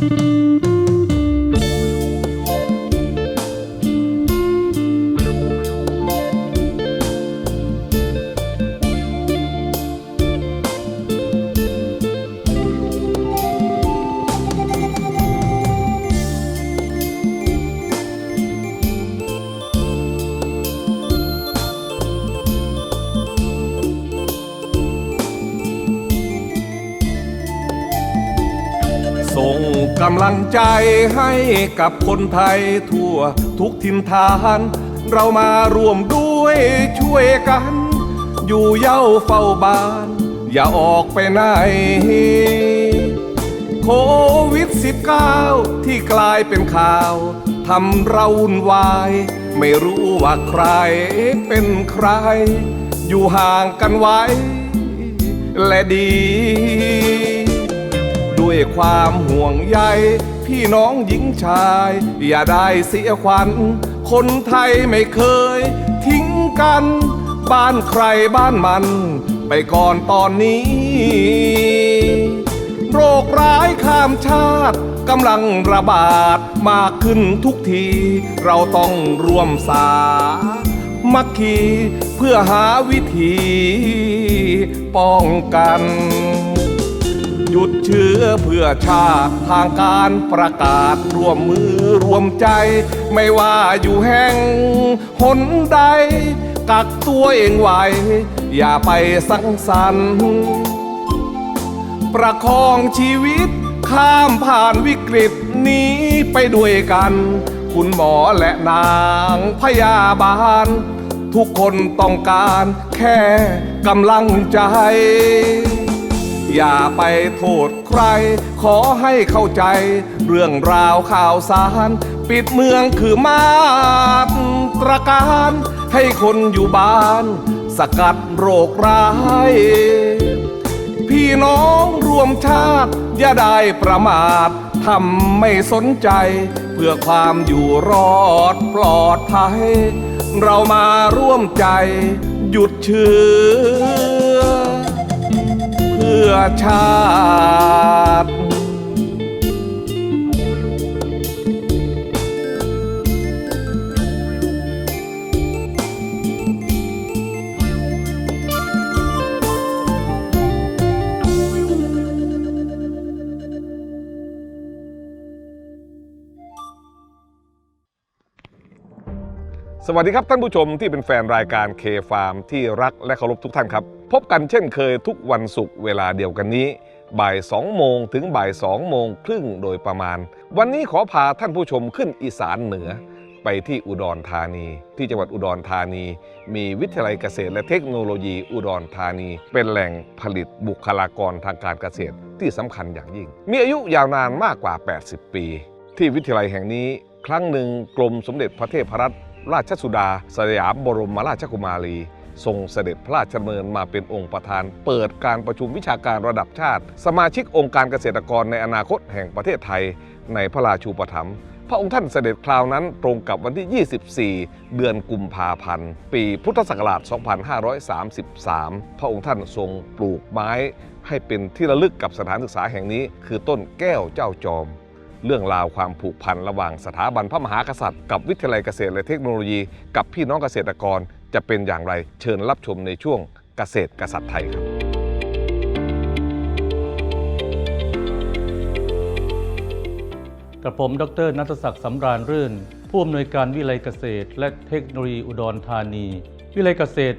ส่ ใจให้กับคนไทยทั่วทุกทินฐาน เรามารวมด้วยช่วยกัน อยู่เย้าเฝ้าบ้าน อย่าออกไปไหน โควิด -19 ที่กลายเป็นข่าวทำเราวุ่นวาย ไม่รู้ว่าใครเป็นใคร อยู่ห่างกันไว้ และดี ด้วยความห่วงใย พี่น้องหญิงชาย อย่าได้เสียขวัญ คนไทยไม่เคย ทิ้งกัน บ้านใครบ้านมัน ไปก่อนตอนนี้ โรคร้ายข้ามชาติกำลังระบาดมากขึ้นทุกที เราต้องร่วมสา มัคคีเพื่อหาวิธี ป้องกัน ยุดเชื้อเพื่อชาติทางการประกาศร่วมมือรวมใจ ไม่ว่าอยู่แห่งหนใด กักตัวเองไว้ อย่าไปสังสรรค์ประคองชีวิตข้ามผ่านวิกฤตนี้ไปด้วยกัน คุณหมอและนางพยาบาล ทุกคนต้องการแค่กำลังใจ อย่าไปโทษใคร ขอให้เข้าใจ เรื่องราวข่าวสาร ปิดเมืองคือมาตรการ ให้คนอยู่บ้าน สกัดโรคร้าย พี่น้องรวมชาติ อย่าได้ประมาททำไม่สนใจ เพื่อความอยู่รอดปลอดภัย เรามาร่วมใจ หยุดเชื้อ อชาติ วัสดีครับท่านผู้ชมที่เป็นแฟนรายการเคฟาร์มที่รักและเคารพทุกท่านครับ พบกันเช่นเคยทุกวันศุกร์เวลาเดียวกันนี้ บ่าย 2 โมงถึงบ่าย 2 โมงครึ่งโดยประมาณ วันนี้ขอพาท่านผู้ชมขึ้นอีสานเหนือ ไปที่อุดรธานี ที่จังหวัดอุดรธานี มีวิทยาลัยเกษตรและเทคโนโลยีอุดรธานี เป็นแหล่งผลิตบุคลากรทางการเกษตรที่สำคัญอย่างยิ่ง มีอายุยาวนานมากกว่า 80 ปี ที่วิทยาลัยแห่งนี้ ครั้งหนึ่งกรมสมเด็จพระเทพรัตน ราชสุดา สยามบรมราชกุมารีทรงเสด็จพระราชดำเนินมาเป็นองค์ประธาน เปิดการประชุมวิชาการระดับชาติ สมาชิกองค์การเกษตรกรในอนาคตแห่งประเทศไทย ในพระราชูปถัมภ์พระองค์ท่านเสด็จคราวนั้นตรงกับวันที่ 24 เดือนกุมภาพันธ์ ปีพุทธศักราช 2533 พระองค์ท่านทรงปลูกไม้ให้เป็นที่ระลึกกับสถานศึกษาแห่งนี้ คือต้นแก้วเจ้าจอม เรื่องราวความผูกพันระหว่างสถาบันพระมหากษัตริย์ กับวิทยาลัยเกษตรและเทคโนโลยี กับพี่น้องเกษตรกรจะเป็นอย่างไรเชิญรับชมในช่วงเกษตรกษัตริย์ไทยครับกระผมดรนัทศักดิ์สำราญรื่น ผู้อำนวยการวิไลเกษตร และเทคโนโลยีอุดรธานี วิไลเกษตร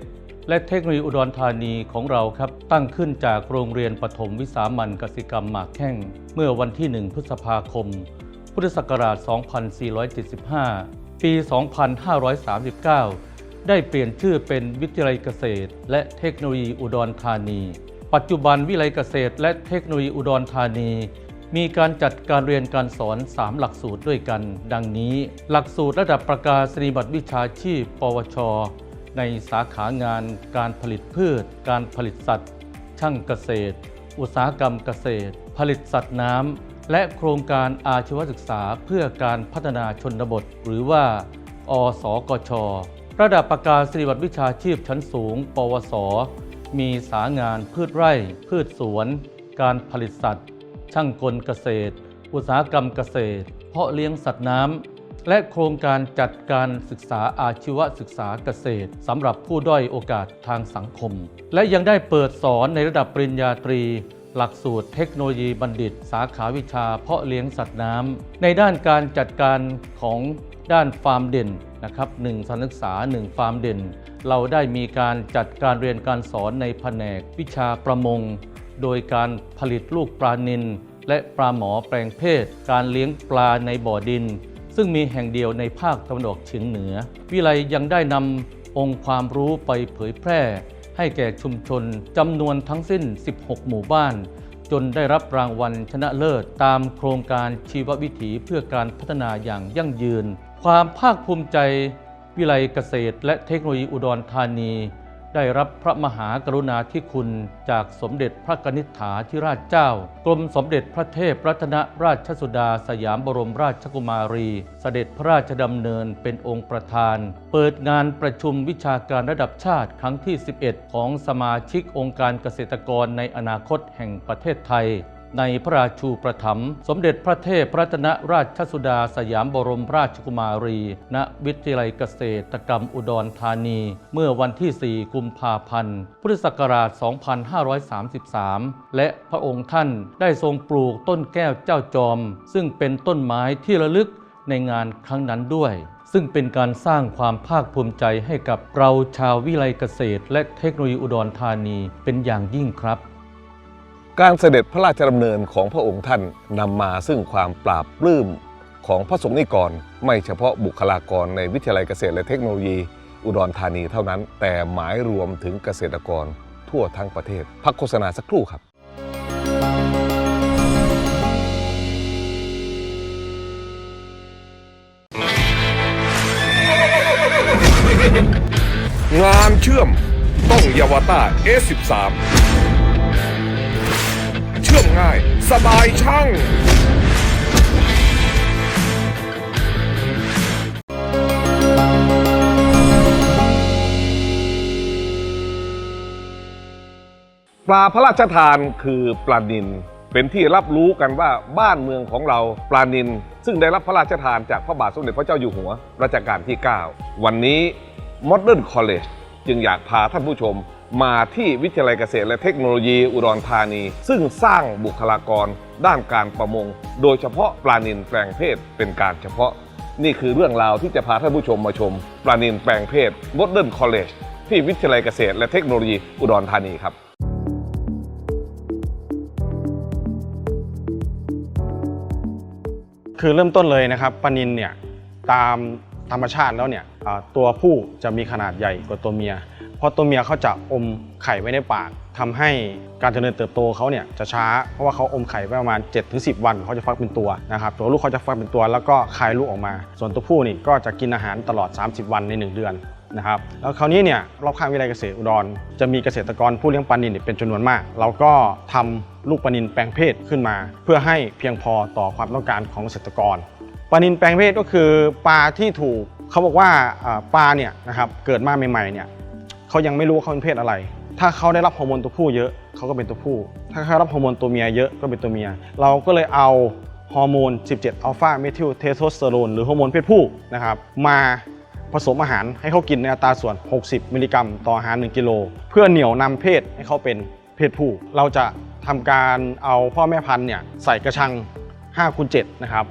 และเทคโนโลยีอุดรธานีของเราครับตั้งขึ้นจากโรงเรียนปฐมวิสามันกสิกรรมหมากแข้งเมื่อวันที่ 1 พฤษภาคม พุทธศักราช 2475 ปี 2539 ได้เปลี่ยนชื่อเป็นวิทยาลัยเกษตร และเทคโนโลยีอุดรธานี ปัจจุบันวิไลเกษตร และเทคโนโลยีอุดรธานีมีการจัดการเรียนการสอน 3 หลักสูตรด้วยกัน ดังนี้ หลักสูตรระดับประกาศนียบัตรวิชาชีพ ปวช ในสาขางานการผลิตพืช การผลิตสัตว์ ช่างเกษตร อุตสาหกรรมเกษตร ผลิตสัตว์น้ำ และโครงการอาชีวศึกษาเพื่อการพัฒนาชนบท หรือว่า อสกช ระดับประกาศนียบัตรวิชาชีพชั้นสูง ปวส มีสางานพืชไร่ พืชสวน การผลิตสัตว์ ช่างกลเกษตร อุตสาหกรรมเกษตร เพาะเลี้ยงสัตว์น้ำ และโครงการจัดการศึกษาอาชีวศึกษาเกษตรสำหรับผู้ด้อยโอกาสทางสังคม และยังได้เปิดสอนในระดับปริญญาตรี หลักสูตรเทคโนโลยีบัณฑิต สาขาวิชาเพาะเลี้ยงสัตว์น้ำในด้านการจัดการของด้านฟาร์มเด่นนะครับหนึ่งสถานศึกษาหนึ่งฟาร์มเด่น เราได้มีการจัดการเรียนการสอนในแผนกวิชาประมง โดยการผลิตลูกปลานิลและปลาหมอแปลงเพศ การเลี้ยงปลาในบ่อดิน ซึ่งมีแห่งเดียวในภาคตะวันออกเฉียงเหนือ วิไลยังได้นำองค์ความรู้ไปเผยแพร่ ให้แก่ชุมชนจำนวนทั้งสิ้น 16 หมู่บ้าน จนได้รับรางวัลชนะเลิศ ตามโครงการชีววิถีเพื่อการพัฒนาอย่างยั่งยืน ความภาคภูมิใจ วิไลเกษตร และเทคโนโลยีอุดรธานี ได้รับพระมหากรุณาธิคุณจากสมเด็จพระกนิษฐาธิราชเจ้า กรมสมเด็จพระเทพรัตนราชสุดาสยามบรมราชกุมารี เสด็จพระราชดำเนินเป็นองค์ประธาน เปิดงานประชุมวิชาการระดับชาติครั้งที่ 11 ของสมาชิกองค์การเกษตรกรในอนาคตแห่งประเทศไทย ในพระราชูประถมสมเด็จพระเทพรัตนราชสุดาสยามบรมราชกุมารี ณ วิทยาลัยเกษตรกรรมอุดรธานี เมื่อวันที่ 4 กุมภาพันธ์ พุทธศักราช 2533 และพระองค์ท่านได้ทรงปลูกต้นแก้วเจ้าจอม ซึ่งเป็นต้นไม้ที่ระลึกในงานครั้งนั้นด้วย ซึ่งเป็นการสร้างความภาคภูมิใจให้กับเราชาววิไลเกษตร และเทคโนโลยีอุดรธานีเป็นอย่างยิ่งครับ การเสด็จพระราชดำเนินของพระองค์ท่านนำมาซึ่งความปราบปลื้มของพระสงฆ์นิกร ไม่เฉพาะบุคลากรในวิทยาลัยเกษตรและเทคโนโลยี อุดรธานีเท่านั้น แต่หมายรวมถึงเกษตรกรทั่วทั้งประเทศ พักโฆษณาสักครู่ครับ งานเชื่อมต้องยาวต้า S13 ชื่อมง่าย สบายช่างปลาพระราชทานคือปลานินเป็นที่รับรู้กันว่าบ้านเมืองของเราปลานิน ซึ่งได้รับพระราชทานจากพระบาทสมเด็จพระเจ้าอยู่หัวรัชกาลที่ 9 วันนี้ Modern College จึงอยากพาท่านผู้ชม มาที่วิทยาลัยเกษตรและเทคโนโลยีอุดรธานี ซึ่งสร้างบุคลากรด้านการประมง โดยเฉพาะปลานินแปลงเพศเป็นการเฉพาะ นี่คือเรื่องราวที่จะพาท่านผู้ชมมาชม ปลานินแปลงเพศ Modern College ที่วิทยาลัยเกษตรและเทคโนโลยีอุดรธานีครับคือเริ่มต้นเลยนะครับปลานินเนี่ยตามธรรมชาติแล้วเนี่ยตัวผู้จะมีขนาดใหญ่กว่าตัวเมีย เพราะตัวเมียเขาจะอมไข่ไว้ในปากทำให้การเจริญเติบโตเขาเนี่ยจะช้า เพราะว่าเขาอมไข่ไว้ประมาณ 7-10 วันเขาจะฟักเป็นตัวนะครับตัวลูกเขาจะฟักเป็นตัว แล้วก็คายลูกออกมา ส่วนตัวผู้นี่ก็จะกินอาหารตลอด 30 วันใน 1 เดือนนะครับแล้วคราวนี้เนี่ยรอบข้างวิทยาลัยเกษตรอุดร จะมีเกษตรกรผู้เลี้ยงปลานิลเนเป็นจำนวนมาก เราก็ทำลูกปลานิลแปลงเพศขึ้นมา เพื่อให้เพียงพอต่อความต้องการของเกษตรกรปลานิลแปลงเพศก็คือปลาที่ถูกเขาบอกว่าอ่าปลาเนี่ยนะครับเกิดมาใหม่ๆเนี่ย เขายังไม่รู้ว่าเขาเป็นเพศอะไร ถ้าเขาได้รับฮอร์โมนตัวผู้เยอะเขาก็เป็นตัวผู้ ถ้าเขารับฮอร์โมนตัวเมียเยอะก็เป็นตัวเมีย เราก็เลยเอาฮอร์โมน 17 อัลฟาเมทิลเทสโทสเตอโรนหรือฮอร์โมนเพศผู้นะครับมาผสมอาหารให้เขากินในอัตราส่วน 60 มิลลิกรัม ต่ออาหาร 1 กิโล เพื่อเหนี่ยวนำเพศให้เขาเป็นเพศผู้ เราจะทำการเอาพ่อแม่พันธุ์เนี่ยใส่กระชัง5คูณ7นะครับ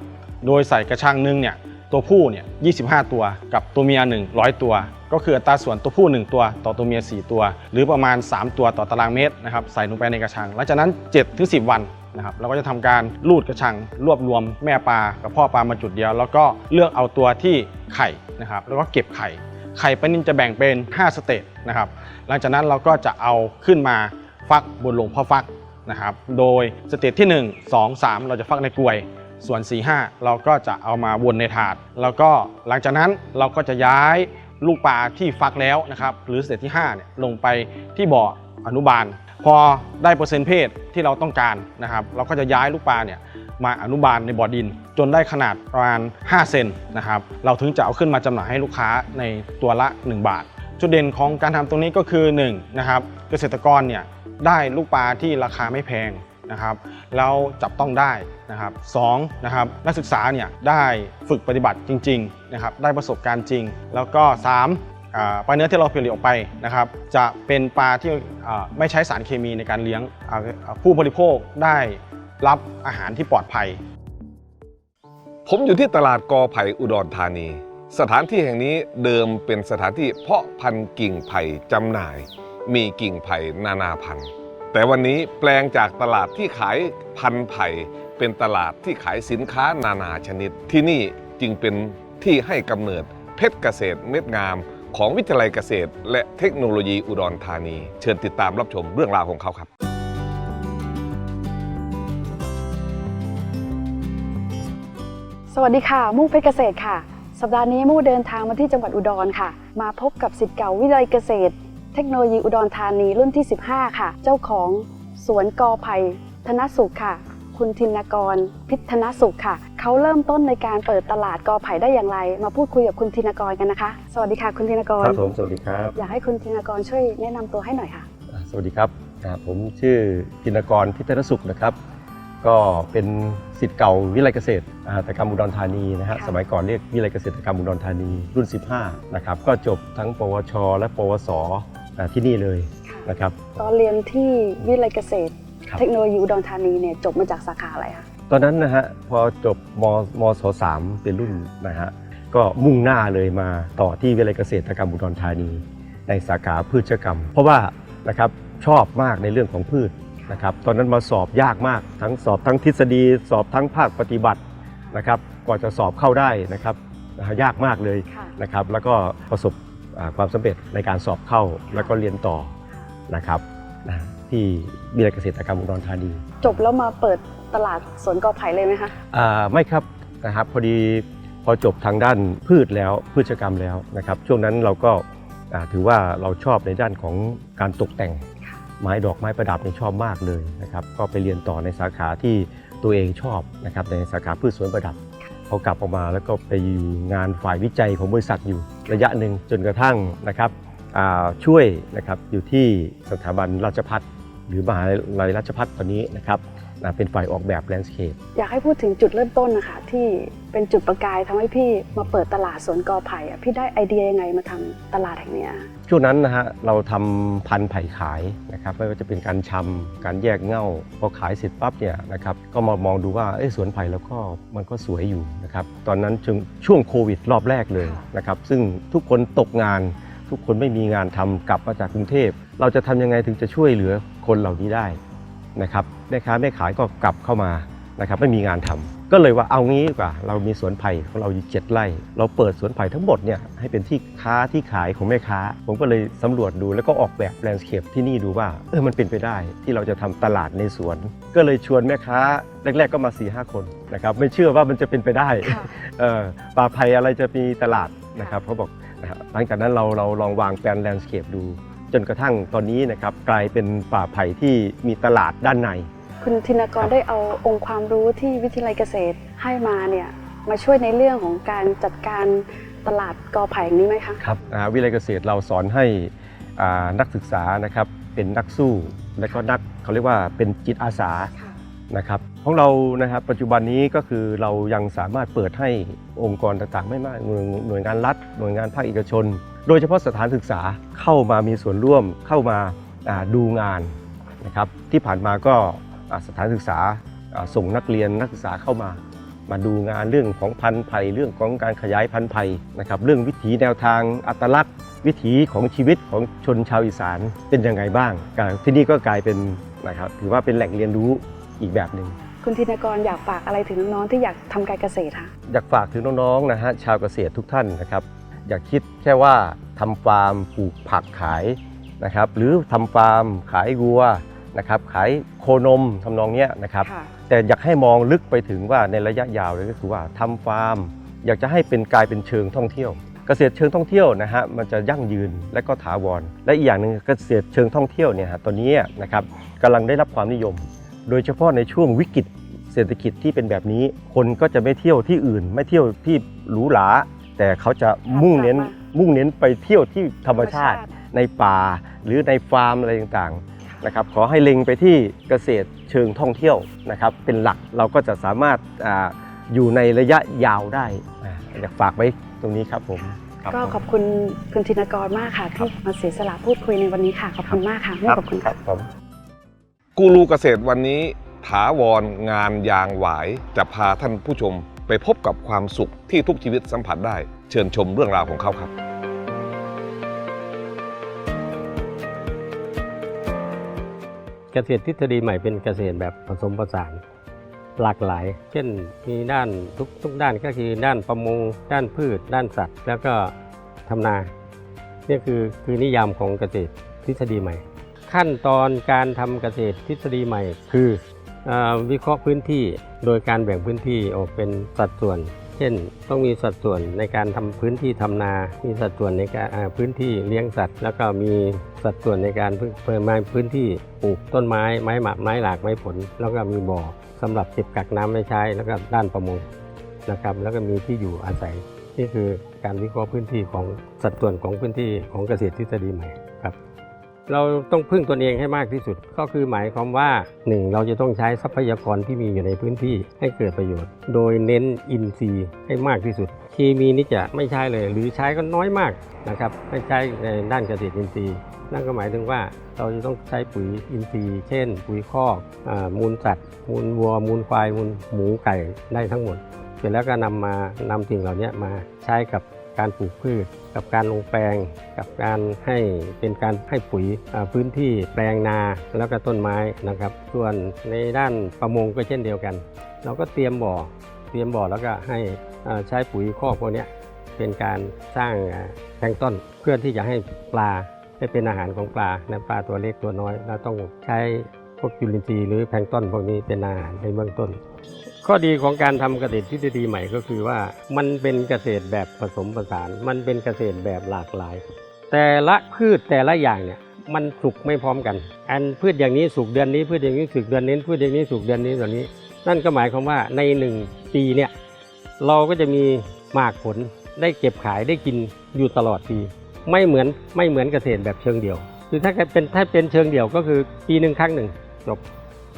โดยใส่กระชังหนึ่งเนี่ยตัวผู้เนี่ย25 ตัวกับตัวเมีย100 ตัว ก็คืออัตราส่วนตัวผู้ 1 ตัว ต่อตัวเมีย 4 ตัว หรือประมาณ 3 ตัวต่อตารางเมตรนะครับใส่ลงไปในกระชัง หลังจากนั้น7-10 วันนะครับเราก็จะทำการลูดกระชัง รวบรวมแม่ปลากับพ่อปลามาจุดเดียว แล้วก็เลือกเอาตัวที่ไข่นะครับแล้วก็เก็บไข่ไข่ปลานินจะแบ่งเป็น 5 สเตจนะครับหลังจากนั้นเราก็จะเอาขึ้นมาฟักบนโรงพ่อฟักนะครับโดยสเตจที่ 1 2 3 เราจะฟักในกลวยส่วน 4 5 เราก็จะเอามาวนในถาด แล้วก็หลังจากนั้นเราก็จะย้าย ลูกปลาที่ฟักแล้วนะครับหรือสเตจที่5เนี่ยลงไปที่บ่ออนุบาล พอได้เปอร์เซ็นต์เพศที่เราต้องการนะครับ เราก็จะย้ายลูกปลาเนี่ยมาอนุบาลในบ่อดิน จนได้ขนาดประมาณ 5 เซนนะครับเราถึงจะเอาขึ้นมาจำหน่ายให้ลูกค้าในตัวละ 1 บาท จุดเด่นของการทำตรงนี้ก็คือ1นะครับเกษตรกรเนี่ยได้ลูกปลาที่ราคาไม่แพง นะครับแล้วจับต้องได้นะครับสองนะครับนักศึกษาเนี่ยได้ฝึกปฏิบัติจริงๆนะครับได้ประสบการณ์จริง แล้วก็ 3ปลาเนื้อที่เราผลิตออกไปนะครับจะเป็นปลาที่ไม่ใช้สารเคมีในการเลี้ยงผู้บริโภคได้รับอาหารที่ปลอดภัย ผมอยู่ที่ตลาดกอไผ่อุดรธานี สถานที่แห่งนี้เดิมเป็นสถานที่เพาะพันธุ์กิ่งไผ่จำหน่าย มีกิ่งไผ่นานาพันธุ์ แต่วันนี้แปลงจากตลาดที่ขายพันธุ์ไผ่เป็นตลาดที่ขายสินค้านานาชนิด ที่นี่จึงเป็นที่ให้กำเนิดเพชรเกษตรเม็ดงาม ของวิทยาลัยเกษตร และเทคโนโลยีอุดรธานี เชิญติดตามรับชมเรื่องราวของเขาครับสวัสดีค่ะ มู่เพชรเกษตรค่ะ สัปดาห์นี้มู่เดินทางมาที่จังหวัดอุดรค่ะ มาพบกับสิทธิ์เก่าวิทยาลัยเกษตร ทคโนโลยีอุดรธานีรุ่นที่ 15 ค่ะ เจ้าของสวนกอไผ่ธนสุขค่ะ คุณธินกร พิษธนสุขค่ะ เขาเริ่มต้นในการเปิดตลาดกอไผ่ได้อย่างไร มาพูดคุยกับคุณธินกรกันนะคะ สวัสดีค่ะ คุณธินกร ครับผม สวัสดีครับ อยากให้คุณธินกรช่วยแนะนำตัวให้หน่อยค่ะอ่าสวัสดีครับอ่าผมชื่อธินกร พิทรสุขนะครับ ก็เป็นสิทธิ์เก่าวิทยาลัยเกษตรอ่าหัตถกรรมอุดรธานีนะฮะค่ะสมัยก่อนเรียกวิทยาลัยเกษตรกรรมอุดรธานีรุ่น 15 นะครับ ก็จบทั้ง ปวช และ ปวสอ่า ที่นี่เลยค่ะนะครับตอนเรียนที่วิทยาลัยเกษตรครับเทคโนโลยีอุดรธานีเนี่ยจบมาจากสาขาอะไรคะตอนนั้นนะฮะพอจบมมศสามเป็นรุ่นนะฮะก็มุ่งหน้าเลยมาต่อที่วิทยาลัยเกษตรกรรมอุดรธานี ในสาขาพืชกรรม เพราะว่านะครับชอบมากในเรื่องของพืชนะครับตอนนั้นมาสอบยากมากทั้งสอบทั้งทฤษฎี สอบทั้งภาคปฏิบัตินะครับกว่าจะสอบเข้าได้นะครับนะฮะยากมากเลยค่ะนะครับแล้วก็ประสบอ่า ความสำเร็จในการสอบเข้าแล้วก็เรียนต่อนะครับนะที่วิทยาลัยเกษตรกรรมอุดรธานี จบแล้วมาเปิดตลาดสวนกอไผ่เลยไหมคะอ่าไม่ครับนะครับพอดีพอจบทางด้านพืชแล้วพืชกรรมแล้วนะครับ ช่วงนั้นเราก็อ่าถือว่าเราชอบในด้านของการตกแต่งค่ะไม้ดอกไม้ประดับนี่ชอบมากเลยนะครับ ก็ไปเรียนต่อในสาขาที่ตัวเองชอบนะครับในสาขาพืชสวนประดับ พอกลับออกมาแล้วก็ไปอยู่งานฝ่ายวิจัยของบริษัทอยู่ระยะหนึ่งจนกระทั่งนะครับช่วยนะครับอยู่ที่สถาบันราชพัฒหรือมหาลัยราชพัฒตอนนี้นะครับ อ่าเป็นฝ่ายออกแบบแลนด์สเคปอยากให้พูดถึงจุดเริ่มต้นนะคะ ที่เป็นจุดประกายทำให้พี่มาเปิดตลาดสวนกอไผ่อะพี่ได้ไอเดียยังไงมาทำตลาดแห่งเนี้ยช่วงนั้นนะฮะเราทำพันธุ์ไผ่ขายนะครับไม่ว่าจะเป็นการชำการแยกเง่าพอขายเสร็จปั๊บเนี่ยนะครับก็มามองดูว่าเอ้ยสวนไผ่แล้วก็มันก็สวยอยู่นะครับตอนนั้นช่วงช่วงโควิดรอบแรกเลยนะครับซึ่งทุกคนตกงานทุกคนไม่มีงานทำกลับมาจากกรุงเทพ เราจะทำยังไงถึงจะช่วยเหลือคนเหล่านี้ได้ นะครับแม่ค้าแม่ขายก็กลับเข้ามานะครับไม่มีงานทำก็เลยว่าเอางี้ดีกว่า เรามีสวนไผ่ของเราอยู่เจ็ดไร่ เราเปิดสวนไผ่ทั้งหมดเนี่ยให้เป็นที่ค้าที่ขายของแม่ค้า ผมก็เลยสำรวจดูแล้วก็ออกแบบแลนด์สเคปที่นี่ดูว่าเออมันเป็นไปได้ที่เราจะทำตลาดในสวน ก็เลยชวนแม่ค้าแรก ๆ ก็มา4ีหคนนะครับไม่เชื่อว่ามันจะเป็นไปได้ค่ะเอ่อป่าไผ่อะไรจะมีตลาดนะครับเขาบอกนะครับหลังจากนั้นเราเราลองวางแปลนแลนด์สเคปดู จนกระทั่งตอนนี้นะครับกลายเป็นป่าไผ่ที่มีตลาดด้านใน คุณธินกรได้เอาองค์ความรู้ที่วิทยาลัยเกษตรให้มาเนี่ยมาช่วยในเรื่องของการจัดการตลาดกอไผ่อย่างนี้ไหมคะครับอ่าวิทยาลัยเกษตรเราสอนให้อ่านักศึกษานะครับเป็นนักสู้และก็นักเขาเรียกว่าเป็นจิตอาสาค่ะนะครับของเรานะครับปัจจุบันนี้ก็คือเรายังสามารถเปิดให้องค์กรต่างๆ ไม่มากหน่วยหน่วยงานรัฐ หน่วยงานภาคเอกชน โดยเฉพาะสถานศึกษาเข้ามามีส่วนร่วมเข้ามาอ่าดูงานนะครับที่ผ่านมาก็อ่าสถานศึกษาอ่าส่งนักเรียนนักศึกษาเข้ามามาดูงานเรื่องของพันธุ์ไผ่เรื่องของการขยายพันธุ์ไผ่นะครับเรื่องวิถีแนวทางอัตลักษณ์ วิถีของชีวิตของชนชาวอีสานเป็นยังไงบ้างการที่นี่ก็กลายเป็นนะครับถือว่าเป็นแหล่งเรียนรู้อีกแบบหนึ่งคุณธินกรอยากฝากอะไรถึงน้องๆที่อยากทำการเกษตรคะอยากฝากถึงน้องๆนะฮะชาวเกษตรทุกท่านนะครับ อย่าคิดแค่ว่าทำฟาร์มปลูกผักขายนะครับหรือทำฟาร์มขายวัวนะครับขายโคนมทำนองเนี้ยนะครับค่ะแต่อยากให้มองลึกไปถึงว่าในระยะยาวเลยก็คือว่าทำฟาร์ม อยากจะให้เป็นกลายเป็นเชิงท่องเที่ยว เกษตรเชิงท่องเที่ยวนะฮะมันจะยั่งยืนและก็ถาวร และอีกอย่างหนึ่งเกษตรเชิงท่องเที่ยวเนี่ยฮะตอนนี้นะครับกำลังได้รับความนิยม โดยเฉพาะในช่วงวิกฤตเศรษฐกิจที่เป็นแบบนี้ คนก็จะไม่เที่ยวที่อื่น ไม่เที่ยวที่หรูหรา แต่เขาจะมุ่งเน้นกลับมามุ่งเน้นไปเที่ยวที่ธรรมชาติในป่าหรือในฟาร์มอะไรต่างๆนะครับขอให้เล็งไปที่เกษตรเชิงท่องเที่ยวนะครับ เป็นหลักเราก็จะสามารถอาอยู่ในระยะยาวได้อ่าอยากฝากไว้ตรงนี้ครับผมครับก็ผมขอบคุณคุณธินกรมากค่ะครัที่บมาเสียสละพูดคุยในวันนี้ค่ะขอบคุณมากค่ะมู่ขอบคุณคค่ะรับผมกูรูเกษตรวันนี้ถาวรงานยางหวายจะพาท่านผู้ชม ไปพบกับความสุขที่ทุกชีวิตสัมผัสได้ เชิญชมเรื่องราวของเขาครับ เกษตรทฤษฎีใหม่เป็นเกษตรแบบผสมผสานหลากหลาย เช่นมีด้านทุกทุกด้านก็คือด้านประมง ด้านพืช ด้านสัตว์ แล้วก็ทำนานี่คือคือนิยามของเกษตรทฤษฎีใหม่ ขั้นตอนการทำเกษตรทฤษฎีใหม่ คือเออ วิเคราะห์พื้นที่โดยการแบ่งพื้นที่ออกเป็นสัดส่วน เช่น ต้องมีสัดส่วนในการทำพื้นที่ทำนา มีสัดส่วนในการพื้นที่เลี้ยงสัตว์ แล้วก็มีสัดส่วนในการเพิ่มเพิ่มพื้นที่ปลูกต้นไม้ไม้หมากไม้หลากไม้ผล แล้วก็มีบ่อสำหรับเก็บกักน้ำไว้ใช้ แล้วก็ด้านประมงนะครับ แล้วก็มีที่อยู่อาศัยนี่คือการวิเคราะห์พื้นที่ของสัดส่วนของพื้นที่ของเกษตรทฤษฎีใหม่ เราต้องพึ่งตนเองให้มากที่สุด ก็คือหมายความว่า 1. เราจะต้องใช้ทรัพยากรที่มีอยู่ในพื้นที่ให้เกิดประโยชน์ โดยเน้นอินทรีย์ให้มากที่สุด เคมีนี่จะไม่ใช้เลย หรือใช้ก็น้อยมากนะครับไม่ใช้ในด้านเกษตรอินทรีย์ นั่นก็หมายถึงว่าเราจะต้องใช้ปุ๋ยอินทรีย์ เช่น ปุ๋ยคอกอมูลสัตว์ มูลวัว มูลควาย มูลหมูไก่ได้ทั้งหมด เสร็จแล้วก็นำมานำสิ่งเหล่านี้มาใช้กับการปลูกพืช กับการลงแปลง กับการให้เป็นการให้ปุ๋ยพื้นที่แปลงนาแล้วก็ต้นไม้นะครับ ส่วนในด้านประมงก็เช่นเดียวกัน เราก็เตรียมบ่อเตรียมบ่อแล้วก็ให้ใช้ปุ๋ยคอกพวกนี้เป็นการสร้างแพงต้นเพื่อที่จะให้ปลาได้เป็นอาหารของปลานะปลาตัวเล็กตัวน้อยเราต้องใช้พวกจุลินทรีย์หรือแพงต้นพวกนี้เป็นอาหารในเบื้องต้น ข้อดีของการทำเกษตรทฤษฎีใหม่ก็คือว่ามันเป็นเกษตรแบบผสมผสาน มันเป็นเกษตรแบบหลากหลาย แต่ละพืชแต่ละอย่างเนี่ยมันสุกไม่พร้อมกัน อันพืชอย่างนี้สุกเดือนนี้พืชอย่างนี้สุกเดือนนี้พืชอย่างนี้สุกเดือนนี้เดือนนี้ นั่นก็หมายความว่าในหนึ่งปีเนี่ยเราก็จะมีหมากผลได้เก็บขายได้กินอยู่ตลอดปี ไม่เหมือนไม่เหมือนเกษตรแบบเชิงเดี่ยว คือถ้าเป็นถ้าเป็นเชิงเดี่ยวก็คือปีหนึ่งครั้งหนึ่งจบ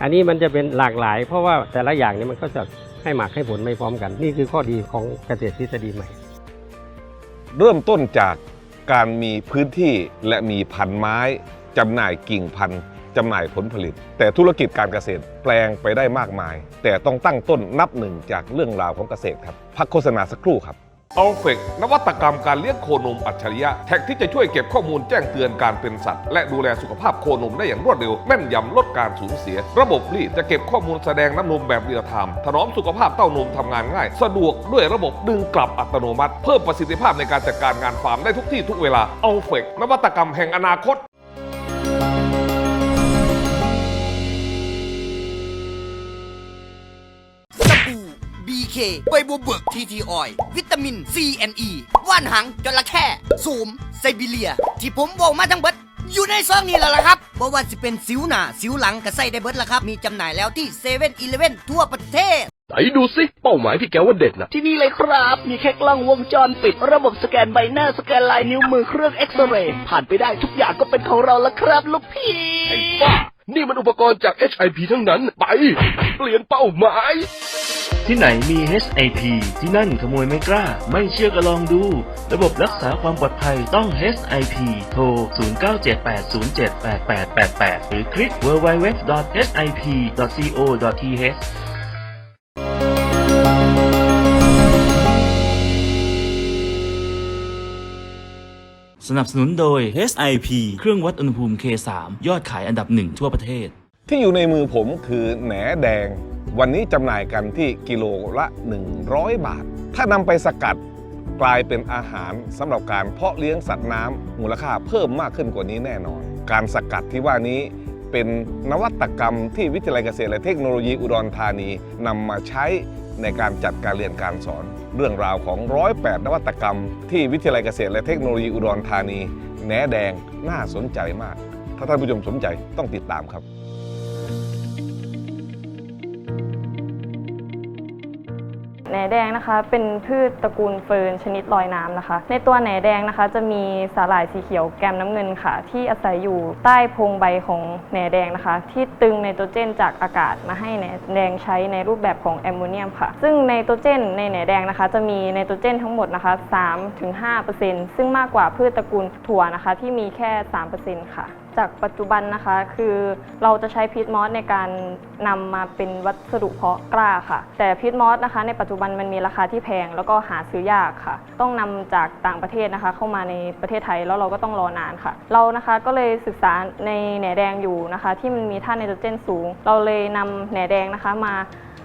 อันนี้มันจะเป็นหลากหลาย เพราะว่าแต่ละอย่างนี่ยมันก็จะให้หมากให้ผลไม่พร้อมกัน นี่คือข้อดีของเกษตรทฤษฎีใหม่ เริ่มต้นจากการมีพื้นที่และมีพันไม้จำหน่ายกิ่งพันธุ์จำหน่ายผลผลิต แต่ธุรกิจการเกษตรแปลงไปได้มากมาย แต่ต้องตั้งต้นนับหนึ่งจากเรื่องราวของเกษตรครับ พักโฆษณาสักครู่ครับ อัลเฟกนวัตกรรมการเลี้ยงโคนมอัจฉริยะ แท็กที่จะช่วยเก็บข้อมูลแจ้งเตือนการเป็นสัตว์ และดูแลสุขภาพโคนมได้อย่างรวดเร็ว แม่นยำลดการสูญเสีย ระบบรีดจะเก็บข้อมูลแสดงน้ำนมแบบเรียลไทม์ถนอมสุขภาพเต้านมทำงานง่าย สะดวกด้วยระบบดึงกลับอัตโนมัติ เพิ่มประสิทธิภาพในการจัดการงานฟาร์มได้ทุกที่ทุกเวลาอัลเฟกนวัตกรรมแห่งอนาคต BK ใบบัวเบิกทีทีออย วิตามิน C E ว่านหางจระเข้สูมไซบีเรีย ที่ผมบอกมาทั้งเบิดอยู่ในซองนี้แล้วล่ะครับบ่ว่าสิเป็นสิวหน้าสิวหลังก็ใส่ได้เบิดละครับ มีจำหน่ายแล้วที่เซเว่นอีเลฟเว่นทั่วประเทศไหนดูสิ เป้าหมายที่แกว่าเด็ดนะที่นี่เลยครับ มีแค่กล้องวงจรปิด ระบบสแกนใบหน้าสแกนลายนิ้วมือเครื่องเอ็กซเรย์ผ่านไปได้ทุกอย่างก็เป็นของเราแล้วครับลูกพี่ไอ้บ้านี่มันอุปกรณ์จาก HIP ทั้งนั้น ไป เปลี่ยนเป้าหมาย ที่ไหนมี HIP ที่นั่นขโมยไม่กล้า ไม่เชื่อก็ลองดู ระบบรักษาความปลอดภัยต้อง HIP โทร 0978078888 หรือคลิก www.hip.co.th สนับสนุนโดย HIP เครื่องวัดอุณหภูมิ K3 ยอดขายอันดับหนึ่งทั่วประเทศ ที่อยู่ในมือผมคือแหนแดง วันนี้จำหน่ายกันที่กิโลละ 100 บาท ถ้านำไปสกัดกลายเป็นอาหารสำหรับการเพาะเลี้ยงสัตว์น้ำมูลค่าเพิ่มมากขึ้นกว่านี้แน่นอน การสกัดที่ว่านี้เป็นนวัตกรรมที่วิทยาลัยเกษตรและเทคโนโลยีอุดรธานีนำมาใช้ในการจัดการเรียนการสอน เรื่องราวของ 108 นวัตกรรม ที่วิทยาลัยเกษตรและเทคโนโลยีอุดรธานีแหนแดงน่าสนใจมาก ถ้าท่านผู้ชมสนใจต้องติดตามครับ แหนแดงนะคะ เป็นพืชตระกูลเฟิร์นชนิดลอยน้ำนะคะ ในตัวแหนแดงนะคะ จะมีสาหร่ายสีเขียวแกมน้ำเงินค่ะ ที่อาศัยอยู่ใต้โพรงใบของแหนแดงนะคะ ที่ตึงไนโตรเจนจากอากาศมาให้แหนแดงใช้ในรูปแบบของแอมโมเนียมค่ะ ซึ่งไนโตรเจนในแหนแดงนะคะ จะมีไนโตรเจนทั้งหมดนะคะ 3-5%ซึ่งมากกว่าพืชตระกูลถั่วนะคะ ที่มีแค่ 3%ค่ะจากปัจจุบันนะคะ คือเราจะใช้พีทมอสในการนำมาเป็นวัสดุเพาะกล้าค่ะ แต่พีทมอสนะคะ ในปัจจุบันมันมีราคาที่แพง แล้วก็หาซื้อยากค่ะ ต้องนำจากต่างประเทศนะคะ เข้ามาในประเทศไทยแล้วเราก็ต้องรอนานค่ะ เรานะคะก็เลยศึกษาในแหนแดงอยู่นะคะ ที่มันมีธาตุไนโตรเจนสูง เราเลยนำแหนแดงนะคะมา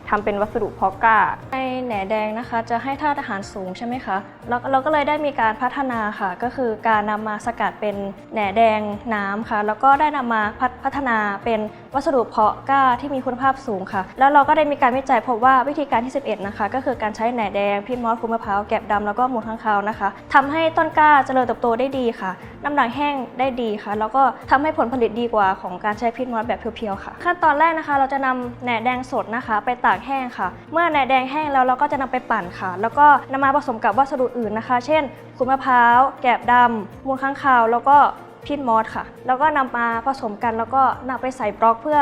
ทำเป็นวัสดุเพาะก้า ในแหนแดงนะคะจะให้ธาตุอาหารสูงใช่ไหมคะแล้วเราก็เลยได้มีการพัฒนาค่ะ ก็คือการนำมาสกัดเป็นแหนแดงน้ำค่ะ แล้วก็ได้นำมาพัฒพัฒนาเป็นวัสดุเพาะกล้าที่มีคุณภาพสูงค่ะ แล้วเราก็ได้มีการวิจัยพบว่าวิธีการที่ 11 นะคะ ก็คือการใช้แหนแดงพิษมอสฟูมะพร้าวแกบดำแล้วก็มูลข้างคาวนะคะทำให้ต้นกล้าเจริญเติบโตได้ดีค่ะ น้ำหนักแห้งได้ดีค่ะ แล้วก็ทำให้ผลผลิตดีกว่าของการใช้พิษมอสแบบเพียวๆค่ะ ขั้นตอนแรกนะคะ เราจะนำแหนแดงสดนะคะ ไปตากแห้งค่ะ เมื่อแหนแดงแห้งแล้วเราก็จะนำไปปั่นค่ะ แล้วก็นำมาผสมกับวัสดุอื่นนะคะ เช่นขุนมะพร้าวแกบดำมูลข้างคาว แล้วก็พิษมอสค่ะ แล้วก็นำมาผสมกันแล้วก็นำไปใส่บล็อกเพื่อ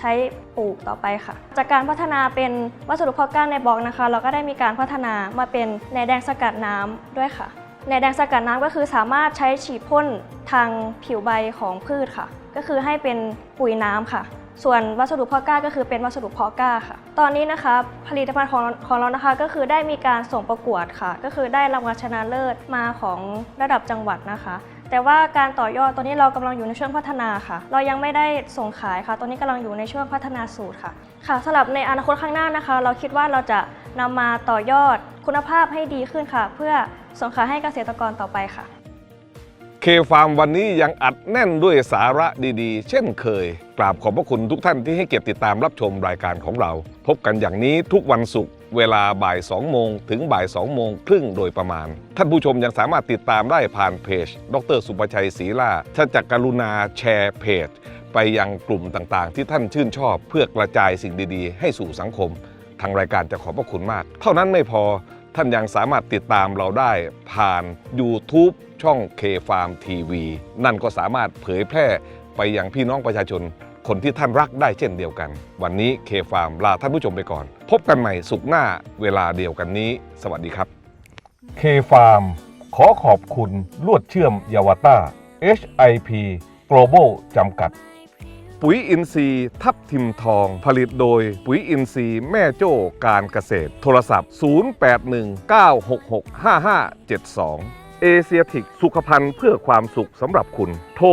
ใช้ปลูกต่อไปค่ะ จากการพัฒนาเป็นวัสดุพาะกล้าในบล็อกนะคะ เราก็ได้มีการพัฒนามาเป็นแหนแดงสกัดน้ำด้วยค่ะแหนแดงสกัดน้ำก็คือสามารถใช้ฉีดพ่นทางผิวใบของพืชค่ะ ก็คือให้เป็นปุ๋ยน้ำค่ะ ส่วนวัสดุพาะกล้าก็คือเป็นวัสดุพาะกล้าค่ะ ตอนนี้นะคะผลิตภัณฑ์ของของเรานะคะก็คือได้มีการส่งประกวดค่ะ ก็คือได้รางวัลชนะเลิศมาของระดับจังหวัดนะคะ แต่ว่าการต่อยอดตอนนี้เรากำลังอยู่ในช่วงพัฒนาค่ะ เรายังไม่ได้ส่งขายค่ะ ตอนนี้กำลังอยู่ในช่วงพัฒนาสูตรค่ะ ค่ะสำหรับในอนาคตข้างหน้านะคะ เราคิดว่าเราจะนำมาต่อยอดคุณภาพให้ดีขึ้นค่ะ เพื่อส่งขายให้เกษตรกรต่อไปค่ะ เคฟาร์มวันนี้ยังอัดแน่นด้วยสาระดีๆ เช่นเคย กราบขอบพระคุณทุกท่านที่ให้เกียรติติดตามรับชมรายการของเรา พบกันอย่างนี้ทุกวันศุกร์เวลาบ่าย2โมงถึงบ่าย2โมงครึ่งโดยประมาณ ท่านผู้ชมยังสามารถติดตามได้ผ่านเพจ ดรสุประชัยศรีล่าถ้าจะกรุณาแชร์เพจ ไปยังกลุ่มต่างๆ ที่ท่านชื่นชอบเพื่อกระจายสิ่งดีๆ ให้สู่สังคม ทางรายการจะขอบพระคุณมาก เท่านั้นไม่พอ ท่านยังสามารถติดตามเราได้ผ่าน YouTube ช่อง K Farm TV นั่นก็สามารถเผยแพร่ไปยังพี่น้องประชาชน คนที่ท่านรักได้เช่นเดียวกัน วันนี้ K Farm ลาท่านผู้ชมไปก่อน พบกันใหม่สุขหน้าเวลาเดียวกันนี้ สวัสดีครับ K Farm ขอขอบคุณลวดเชื่อมยาวต้า HIP Global จำกัด ปุ๋ยอินทรีย์ทับทิมทอง ผลิตโดยปุ๋ยอินทรีย์แม่โจ้การเกษตร โทรศัพท์ 0819665572เอเชียติกสุขภัณฑ์เพื่อความสุขสำหรับคุณ โทร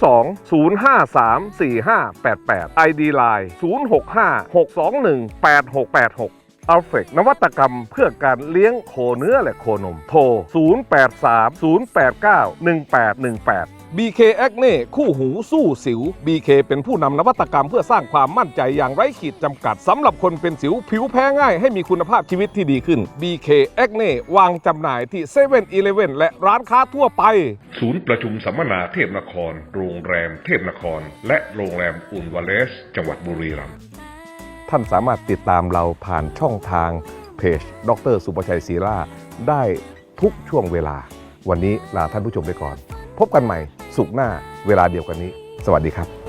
02-053-4588 ID Line 065-621-8686 อัลเฟกนวัตกรรมเพื่อการเลี้ยงโคเนื้อและโคนม โทร 0830891818 BK a c n e คู่หูสู้สิว BK เป็นผู้นำนวัตกรรมเพื่อสร้างความมั่นใจอย่างไร้ขีดจำกัดสำหรับคนเป็นสิวผิวแพ้ง่ายให้มีคุณภาพชีวิตที่ดีขึ้น BK a c n e วางจำหน่ายที่7 e เ e ่ e อและร้านค้าทั่วไป ศูนย์ประชุมสัมมนาเทพนคร โรงแรมเทพนคร และโรงแรมอุ่นวาเลส จังหวัดบุรีรัมย์ท่านสามารถติดตามเราผ่านช่องทางเพจดรสุประชัยศรีล่าได้ทุกช่วงเวลา วันนี้ลาท่านผู้ชมไปก่อน พบกันใหม่ สุขหน้าเวลาเดียวกันนี้ สวัสดีครับ